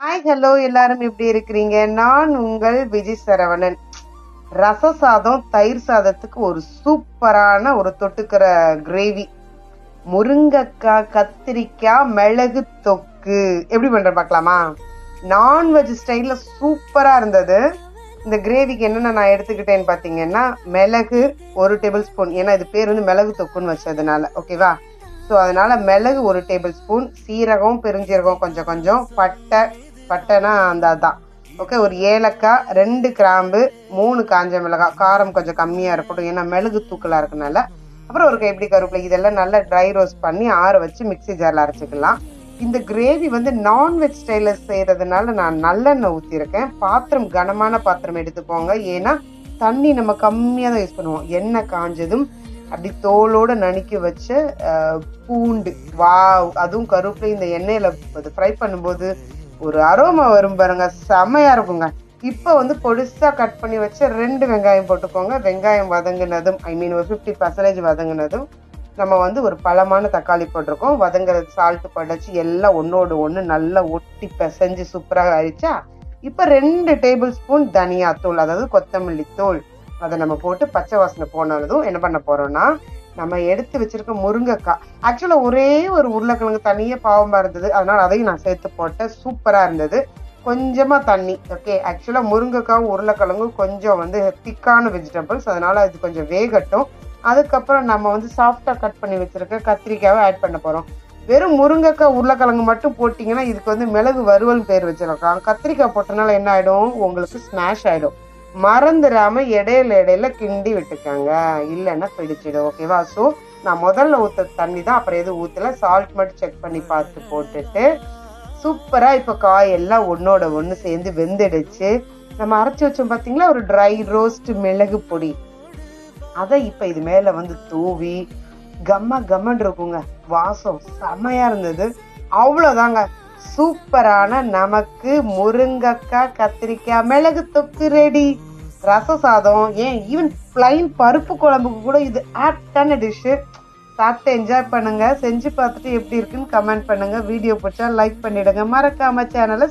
Hi hello எல்லாரும் எப்படி இருக்கிறீங்க? நான் உங்கள் விஜய் சரவணன். ரச சாதம் தயிர் சாதத்துக்கு ஒரு சூப்பரான ஒரு தொட்டுக்கிற கிரேவி முருங்கக்காய் கத்திரிக்காய் மிளகு தொக்கு. எப்படி பண்ற பார்க்கலாமா? நான்வெஜ் ஸ்டைலில் சூப்பரா இருந்தது. இந்த கிரேவிக்கு என்னென்ன நான் எடுத்துக்கிட்டேன்னு பார்த்தீங்கன்னா மிளகு ஒரு டேபிள் ஸ்பூன் ஏன்னா இது பேர் வந்து மிளகு தொக்குன்னு வச்சதுனால. ஓகேவா ஸோ அதனால மிளகு ஒரு டேபிள் ஸ்பூன் சீரகம் பெருஞ்சீரகம் கொஞ்சம் கொஞ்சம். பட்டை பட்டைனா அந்த அதுதான் ஓகே ஒரு ஏலக்காய் ரெண்டு கிராம்பு மூணு காஞ்ச மிளகாய். காரம் கொஞ்சம் கம்மியாக இருக்கட்டும். ஏன்னா மிளகு தூக்கலாக இருக்கனால. அப்புறம் ஒரு எப்படி கருவேப்பிலை இதெல்லாம் நல்லா ட்ரை ரோஸ்ட் பண்ணி ஆற வச்சு மிக்ஸி ஜாரில் அரைச்சிக்கலாம். இந்த கிரேவி வந்து நான்வெஜ் ஸ்டைலில் செய்கிறதுனால நான் நல்லெண்ணெய் ஊற்றிருக்கேன் பாத்திரம் கனமான பாத்திரம் எடுத்துக்கோங்க. ஏன்னா தண்ணி நம்ம கம்மியாக தான் யூஸ் பண்ணுவோம். எண்ணெய் காஞ்சதும் அப்படி தோலோடு நணுக்கி வச்ச பூண்டு வா அதுவும் கருவேப்பிலை இந்த எண்ணெயில ஃப்ரை பண்ணும்போது ஒரு அரோமா வரும் பாருங்க செமையா இருக்குங்க. இப்போ வந்து பொடிசா கட் பண்ணி வச்சு ரெண்டு வெங்காயம் போட்டுக்கோங்க. வெங்காயம் வதங்கினதும் ஐ மீன் ஒரு ஃபிஃப்டி பர்சன்டேஜ் வதங்கினதும் நம்ம வந்து ஒரு பழமான தக்காளி போட்டிருக்கோம். வதங்குறது சால்ட்டு படைச்சு எல்லாம் ஒன்னோடு ஒன்று நல்லா ஒட்டி பிசைஞ்சு சூப்பராக அரிச்சா இப்போ ரெண்டு டேபிள் ஸ்பூன் தனியா தூள் அதாவது கொத்தமல்லி தூள் அதை நம்ம போட்டு பச்சை வாசனை போனதும் என்ன பண்ண போறோம்னா நம்ம எடுத்து வச்சிருக்க முருங்கைக்காய். ஆக்சுவலா ஒரே ஒரு உருளைக்கிழங்கு தனியே பாவமா இருந்தது. அதனால அதையும் நான் சேர்த்து போட்டேன். சூப்பரா இருந்தது. கொஞ்சமா தண்ணி. ஓகே ஆக்சுவலா முருங்கைக்காவும் உருளைக்கிழங்கும் கொஞ்சம் வந்து திக்கான வெஜிடபிள்ஸ் அதனால அது கொஞ்சம் வேகட்டும். அதுக்கப்புறம் நம்ம வந்து சாஃப்டா கட் பண்ணி வச்சிருக்க கத்திரிக்காவை ஆட் பண்ண போறோம். வெறும் முருங்கைக்காய் உருளைக்கிழங்கு மட்டும் போட்டிங்கன்னா இதுக்கு வந்து மிளகு வறுவல் பேர் வச்சிருக்கான் கத்திரிக்காய் போட்டனால என்ன ஆயிடும்? உங்களுக்கு ஸ்மாஷ் ஆயிடும். மறந்துடாம இடையில இடையில கிண்டி விட்டுக்கோங்க. இல்லைன்னா பிடிச்சிடும். ஓகேவா? ஸோ நான் முதல்ல ஊத்த தண்ணி தான் அப்புறம் எதுவும் ஊத்தல. சால்ட் மட்டும் செக் பண்ணி பார்த்து போட்டுட்டு சூப்பரா இப்ப காய் எல்லாம் ஒன்னோட ஒன்று சேர்ந்து வெந்துடுச்சு. நம்ம அரைச்சி வச்சோம் பாத்தீங்களா? ஒரு ட்ரை ரோஸ்ட் மிளகு பொடி. அதை இப்ப இது மேல வந்து தூவி கம்ம கம்மன் இருக்குங்க. வாசம் செமையா இருந்தது. அவ்வளவுதாங்க. சூப்பரான நமக்கு முருங்கக்காய் கத்திரிக்காய் மிளகு தொக்கு ரெடி ரச சாதம் ஏன்? ஈவன் பிளைன் பருப்பு குழம்புக்கு கூட இது ஆப்டான டிஷ்ஷு சாப்பிட்டு என்ஜாய் பண்ணுங்கள் செஞ்சு பார்த்துட்டு எப்படி இருக்குன்னு கமெண்ட் பண்ணுங்கள் வீடியோ பிடிச்சா லைக் பண்ணிவிடுங்க மறக்காமல் சேனலை